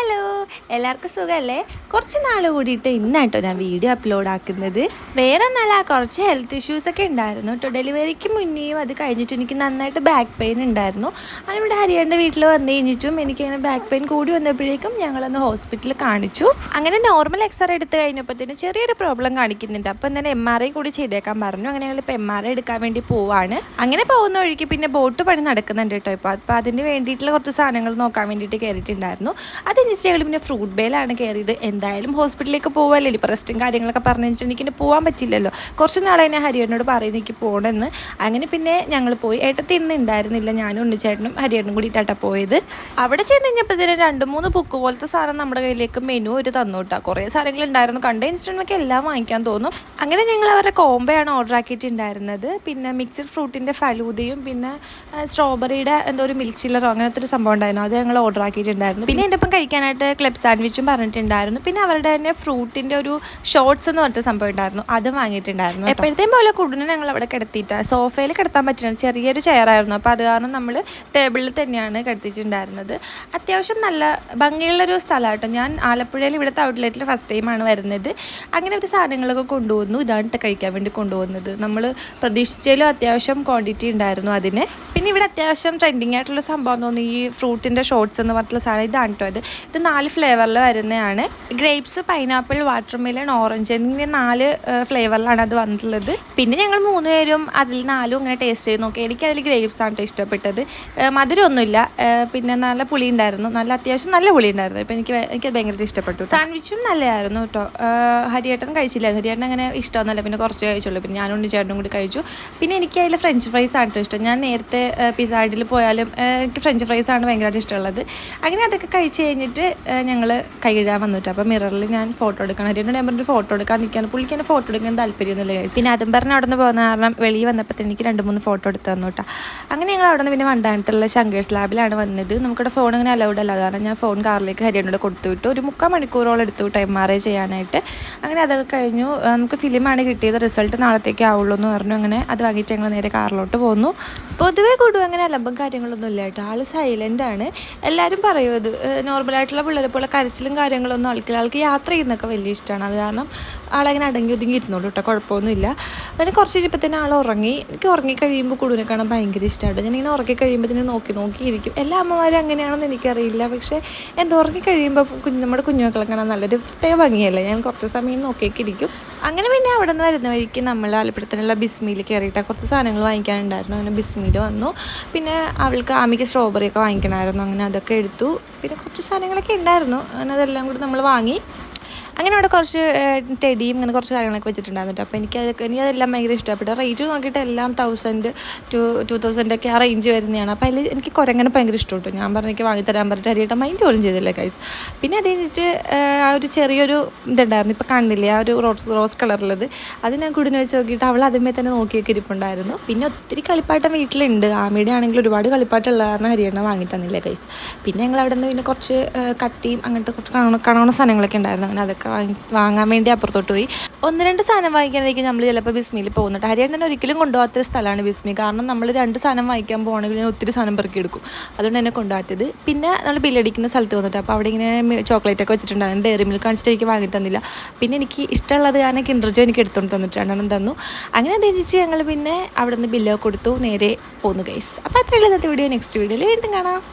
¡Halo! എല്ലാവർക്കും സുഖമല്ലേ? കുറച്ച് നാൾ കൂടിയിട്ട് ഇന്നായിട്ടോ ഞാൻ വീഡിയോ അപ്ലോഡ് ആക്കുന്നത്. വേറെ നല്ല കുറച്ച് ഹെൽത്ത് ഇഷ്യൂസ് ഒക്കെ ഉണ്ടായിരുന്നു കേട്ടോ ഡെലിവറിക്ക് മുന്നേയും അത് കഴിഞ്ഞിട്ട് എനിക്ക് നന്നായിട്ട് ബാക്ക് പെയിൻ ഉണ്ടായിരുന്നു. അതിവിടെ ഹരിയേണ്ട വീട്ടിൽ വന്നു കഴിഞ്ഞിട്ടും എനിക്കങ്ങനെ ബാക്ക് പെയിൻ കൂടി വന്നപ്പോഴേക്കും ഞങ്ങളൊന്ന് ഹോസ്പിറ്റലിൽ കാണിച്ചു. അങ്ങനെ നോർമൽ എക്സ്റേ എടുത്ത് കഴിഞ്ഞപ്പോഴത്തേനും ചെറിയൊരു പ്രോബ്ലം കാണിക്കുന്നുണ്ട്. അപ്പോൾ തന്നെ എം ആർ ഐ കൂടി ചെയ്തേക്കാൻ പറഞ്ഞു. അങ്ങനെ ഞങ്ങൾ ഇപ്പോൾ എം ആർ ഐ എടുക്കാൻ വേണ്ടി പോവാണ്. അങ്ങനെ പോകുന്ന വഴിക്ക് പിന്നെ ബോട്ട് പണി നടക്കുന്നുണ്ട് കേട്ടോ ഇപ്പോൾ അപ്പോൾ അതിന് വേണ്ടിയിട്ടുള്ള കുറച്ച് സാധനങ്ങൾ നോക്കാൻ വേണ്ടിയിട്ട് കയറിയിട്ടുണ്ടായിരുന്നു. അത് ഞങ്ങൾ പിന്നെ ഫ്രൂട്ട് ബേലാണ് കയറിയത് എന്തായാലും ഹോസ്പിറ്റലിലേക്ക് പോകാമല്ലോ ഇപ്പോൾ റെസ്റ്റും കാര്യങ്ങളൊക്കെ പറഞ്ഞു വെച്ചിട്ടുണ്ടെങ്കിൽ എനിക്ക് പോകാൻ പറ്റില്ലല്ലോ. കുറച്ച് നാളെ ഞാൻ ഹരിയേട്ടനോട് പറയുന്നത് എനിക്ക് പോകണമെന്ന് അങ്ങനെ പിന്നെ ഞങ്ങൾ പോയി. ഏട്ടത്തി ഇന്ന് ഉണ്ടായിരുന്നില്ല ഞാനും ഉണ്ണിച്ചേട്ടനും ഹരിയേട്ടനും കൂടിയിട്ടാണ് പോയത്. അവിടെ ചെന്ന് കഴിഞ്ഞപ്പോൾ തന്നെ രണ്ട് മൂന്ന് ബുക്ക് പോലത്തെ സാധനം നമ്മുടെ കയ്യിലേക്ക് മെനു ഒരു തന്നോട്ടാ. കുറേ സാധനങ്ങൾ ഉണ്ടായിരുന്നു കണ്ട ഇൻസ്റ്റന്റൊക്കെ എല്ലാം വാങ്ങിക്കാൻ തോന്നും. അങ്ങനെ ഞങ്ങൾ അവരുടെ കോംബയാണ് ഓർഡർ ആക്കിയിട്ടുണ്ടായിരുന്നത്. പിന്നെ മിക്സഡ് ഫ്രൂട്ടിന്റെ ഫലൂതയും പിന്നെ സ്ട്രോബെറിയുടെ എന്തോ ഒരു മിൽക്ക് ചില്ലറോ അങ്ങനത്തെ ഒരു സംഭവം ഉണ്ടായിരുന്നു. അത് ഞങ്ങൾ ഓർഡർ ആക്കിയിട്ടുണ്ടായിരുന്നു. പിന്നെ എന്റെ ഒപ്പം കഴിക്കാനായിട്ട് ക്ലബ് സാൻഡ്വിച്ചും പറഞ്ഞിട്ടുണ്ടായിരുന്നു. പിന്നെ അവരുടെ തന്നെ ഫ്രൂട്ടിന്റെ ഒരു ഷോർട്സ് എന്ന് പറഞ്ഞിട്ട് സംഭവം ഉണ്ടായിരുന്നു. അത് വാങ്ങിയിട്ടുണ്ടായിരുന്നു എപ്പോഴത്തേം പോലെ കൂടുതലും ഞങ്ങൾ അവിടെ കിടത്തിയിട്ട് സോഫയിൽ കിടത്താൻ പറ്റുന്ന ചെറിയൊരു ചെയറായിരുന്നു അപ്പോൾ അത് കാരണം നമ്മൾ ടേബിളിൽ തന്നെയാണ് കിടത്തിയിട്ടുണ്ടായിരുന്നത്. അത്യാവശ്യം നല്ല ഭംഗിയുള്ളൊരു സ്ഥലമാട്ടോ. ഞാൻ ആലപ്പുഴയിൽ ഇവിടുത്തെ ഔട്ട്ലെറ്റിൽ ഫസ്റ്റ് ടൈമാണ് വരുന്നത്. അങ്ങനെ ഒരു സാധനങ്ങളൊക്കെ കൊണ്ടുവന്നു. ഇതാണ് കഴിക്കാൻ വേണ്ടി കൊണ്ടുവന്നത്. നമ്മൾ പ്രതീക്ഷിച്ചാലും അത്യാവശ്യം ക്വാണ്ടിറ്റി ഉണ്ടായിരുന്നു അതിന്. പിന്നെ ഇവിടെ അത്യാവശ്യം ട്രെൻഡിങ് ആയിട്ടുള്ള സംഭവം തോന്നുന്നു ഈ ഫ്രൂട്ടിന്റെ ഷോർട്സ് എന്ന് പറഞ്ഞിട്ടുള്ള സാധനം. ഇതാണ് കേട്ടോ ഇത് ഇത് നാല് ഫ്ലേവറിൽ വരുന്നതാണ്. ഗ്രേപ്സ് പൈനാപ്പിൾ വാട്ടർമെലൺ ഓറഞ്ച് എന്നിങ്ങനെ നാല് ഫ്ലേവറിലാണ് അത് വന്നിട്ടുള്ളത്. പിന്നെ ഞങ്ങൾ മൂന്ന് പേരും അതിൽ നാലും ഇങ്ങനെ ടേസ്റ്റ് ചെയ്ത് നോക്കി. എനിക്ക് അതിൽ ഗ്രേപ്സ് ആണ് ട്ടോ ഇഷ്ടപ്പെട്ടത് മധുരമൊന്നുമില്ല പിന്നെ നല്ല പുളി ഉണ്ടായിരുന്നു. നല്ല അത്യാവശ്യം നല്ല പുളി ഉണ്ടായിരുന്നു. ഇപ്പം എനിക്ക് എനിക്ക് ഭയങ്കര ഇഷ്ടപ്പെട്ടു സാൻഡ്വിച്ചും നല്ലതായിരുന്നു കേട്ടോ ഹരിയേട്ടൻ കഴിച്ചില്ലായിരുന്നു. ഹരിയേട്ടൻ അങ്ങനെ ഇഷ്ടമൊന്നുമല്ല. പിന്നെ കുറച്ച് കഴിച്ചുള്ളൂ. പിന്നെ ഞാനും ചേട്ടനും കൂടി കഴിച്ചു. പിന്നെ എനിക്ക് അതിൽ ഫ്രഞ്ച് ഫ്രൈസ് ആണ് ഇഷ്ടം. ഞാൻ നേരത്തെ ഹട്ടിൽ പോയാലും എനിക്ക് ഫ്രഞ്ച് ഫ്രൈസ് ആണ് ഭയങ്കരമായിട്ട് ഇഷ്ടമുള്ളത്. അങ്ങനെ അതൊക്കെ കഴിച്ച് കഴിഞ്ഞിട്ട് ഞങ്ങൾ കഴുകാൻ വന്നിട്ട്. അപ്പോൾ മിററിൽ ഞാൻ ഫോട്ടോ എടുക്കണം. ഹരിയേട്ടൻ ഞാൻ പറഞ്ഞിട്ട് ഫോട്ടോ എടുക്കാൻ നിൽക്കുകയാണ് പുള്ളിക്ക് എന്നെ ഫോട്ടോ എടുക്കാൻ താല്പര്യമൊന്നുമില്ല കഴിച്ചു പിന്നെ അതും പറഞ്ഞ് അവിടെ നിന്ന് പോകുന്ന കാരണം വെളിയിൽ വന്നപ്പോൾ എനിക്ക് രണ്ട് മൂന്ന് ഫോട്ടോ എടുത്ത് തന്നു കേട്ടോ അങ്ങനെ ഞങ്ങൾ അവിടെ നിന്ന് പിന്നെ വണ്ടാനത്തുള്ള ശങ്കേഴ്സ് ലാബിലാണ് വന്നത്. നമുക്കിവിടെ ഫോൺ അങ്ങനെ അലൗഡ് അല്ല. കാരണം ഞാൻ ഫോൺ കാറിലേക്ക് ഹരിയനോട് കൊടുത്തു വിട്ടു. ഒരു മുക്കാൽ മണിക്കൂറോളം എടുത്തു വിട്ടു എം ആർ ഐ ചെയ്യാനായിട്ട്. അങ്ങനെ അതൊക്കെ കഴിഞ്ഞു. നമുക്ക് ഫിലിമാണ് കിട്ടിയത്. റിസൾട്ട് നാളത്തേക്ക് ആവുള്ളൂ എന്ന് പറഞ്ഞു. അങ്ങനെ അത് വാങ്ങിയിട്ട് ഞങ്ങൾ നേരെ കാറിലോട്ട് പോന്നു. പൊതുവേ കൂടും അങ്ങനെ അലമ്പം കാര്യങ്ങളൊന്നും ഇല്ല കേട്ടോ ആൾ സൈലന്റ് ആണ്. എല്ലാവരും പറയും ഇത് നോർമലായിട്ടുള്ള പിള്ളേരെ പോലെ കരച്ചിലും കാര്യങ്ങളൊന്നും ആൾക്കില്ല. ആൾക്ക് യാത്ര ചെയ്യുന്നൊക്കെ വലിയ ഇഷ്ടമാണ് അത് കാരണം ആളങ്ങനെ അടങ്ങി ഒതുങ്ങി ഇരുന്നോളൂ കേട്ടോ കുഴപ്പമൊന്നുമില്ല. അങ്ങനെ കുറച്ച് കഴിഞ്ഞപ്പോൾ തന്നെ ആൾ ഉറങ്ങി. എനിക്ക് ഉറങ്ങി കഴിയുമ്പോൾ കുടുവിനെ കാണാൻ ഭയങ്കര ഇഷ്ടമാണ് ഞാനിങ്ങനെ ഉറങ്ങി കഴിയുമ്പോൾ തന്നെ നോക്കി നോക്കി ഇരിക്കും. എല്ലാ അമ്മമാരും അങ്ങനെയാണെന്ന് എനിക്കറിയില്ല. പക്ഷേ എന്താ ഉറങ്ങി കഴിയുമ്പോൾ കുഞ്ഞ് നമ്മുടെ കുഞ്ഞുമക്കളെ കാണാൻ നല്ലൊരു പ്രത്യേക ഭംഗിയല്ലേ. ഞാൻ കുറച്ച് സമയം നോക്കിയൊക്കെ ഇരിക്കും. അങ്ങനെ പിന്നെ അവിടെ നിന്ന് വരുന്ന വഴിക്ക് നമ്മൾ ആലപ്പുഴത്തിനുള്ള ബിസ്മിയിൽ കയറിയിട്ട് കുറച്ച് സാധനങ്ങൾ വാങ്ങിക്കാനുണ്ടായിരുന്നു. അങ്ങനെ ബിസ്മിയിൽ വന്നു. പിന്നെ അവൾക്ക് ആമിക്ക് സ്ട്രോബെറി ഒക്കെ വാങ്ങിക്കണമായിരുന്നു. അങ്ങനെ അതൊക്കെ എടുത്തു. പിന്നെ കുറച്ച് സാധനങ്ങളൊക്കെ ഉണ്ടായിരുന്നു അങ്ങനെ അതെല്ലാം കൂടി നമ്മൾ വാങ്ങി. അങ്ങനെ അവിടെ കുറച്ച് ടെഡിയും അങ്ങനെ കുറച്ച് കാര്യങ്ങളൊക്കെ വെച്ചിട്ടുണ്ടായിരുന്നു അപ്പോൾ എനിക്ക് എനിക്ക് അതെല്ലാം ഭയങ്കര ഇഷ്ടപ്പെട്ടു. റേറ്റ് നോക്കിയിട്ട് എല്ലാം തൗസൻഡ് ടു ടു തൗസൻഡ് ഒക്കെ ആ റേഞ്ച് വരുന്നതാണ്. അപ്പോൾ അതിൽ എനിക്ക് കുറങ്ങനെ ഭയങ്കര ഇഷ്ടപ്പെട്ടു. ഞാൻ പറഞ്ഞു എനിക്ക് വാങ്ങിത്തരാൻ പറഞ്ഞിട്ട് ഹരിയേട്ട മൈൻഡ് പോലും ചെയ്തില്ല കൈസ് പിന്നെ അത് കഴിഞ്ഞിട്ട് ആ ഒരു ചെറിയൊരു ഇതുണ്ടായിരുന്നു. ഇപ്പോൾ കണ്ടില്ലേ ആ ഒരു റോസ് റോസ് കളറുള്ളത് അത് ഞാൻ കുടിനെ വെച്ച് നോക്കിയിട്ട് അവൾ അതുമേ തന്നെ നോക്കിയൊക്കെ ഇരിപ്പുണ്ടായിരുന്നു. പിന്നെ ഒത്തിരി കളിപ്പാട്ടം വീട്ടിലുണ്ട്. ആമയുടെ ആണെങ്കിൽ ഒരുപാട് കളിപ്പാട്ടുള്ള കാരണം ഹരിയേട്ട വാങ്ങി തന്നില്ല കൈസ് പിന്നെ ഞങ്ങൾ അവിടെ നിന്ന് പിന്നെ കുറച്ച് കത്തിയും അങ്ങനത്തെ കുറച്ച് കണവണ കാണുന്ന സാധനങ്ങളൊക്കെ ഉണ്ടായിരുന്നു. അങ്ങനെ അതൊക്കെ വാങ്ങി വാങ്ങാൻ വേണ്ടി അപ്പുറത്തോട്ട് പോയി. ഒന്ന് രണ്ട് സാധനം വാങ്ങിക്കാനായിരിക്കും നമ്മൾ ചിലപ്പോൾ ബിസ്മിയിൽ പോകുന്നുണ്ട് ഹരിയേട്ടൻ ഒരിക്കലും കൊണ്ടുപോകാത്തൊരു സ്ഥലമാണ് ബിസ്മി. കാരണം നമ്മൾ രണ്ട് സാധനം വാങ്ങിക്കാൻ പോകണമെങ്കിൽ ഞാൻ ഒത്തിരി സാധനം പെറുക്കി എടുക്കും. അതുകൊണ്ട് എന്നെ കൊണ്ടുപോകാത്തത്. പിന്നെ നമ്മൾ ബില്ലടിക്കുന്ന സ്ഥലത്ത് വന്നിട്ട് അപ്പോൾ അവിടെ ഇങ്ങനെ ചോക്ലേറ്റ് ഒക്കെ വെച്ചിട്ടുണ്ടായിരുന്നു ഡയറി മിൽക്ക് കാണിച്ചിട്ട് എനിക്ക് വാങ്ങി തന്നില്ല. പിന്നെ എനിക്ക് ഇഷ്ടമുള്ളത് കാരണം കിൻഡർജോ എനിക്ക് എടുത്തുകൊണ്ട് തന്നിട്ടാണ് തന്നു. അങ്ങനെ തെഞ്ചിച്ച് ഞങ്ങൾ പിന്നെ അവിടെ നിന്ന് ബില്ലൊക്കെ കൊടുത്തു. നേരെ പോന്നു ഗൈസ് അപ്പോൾ അത്രയുള്ള ഇന്നത്തെ വീഡിയോ നെക്സ്റ്റ് വീഡിയോയിൽ വീണ്ടും കാണാം.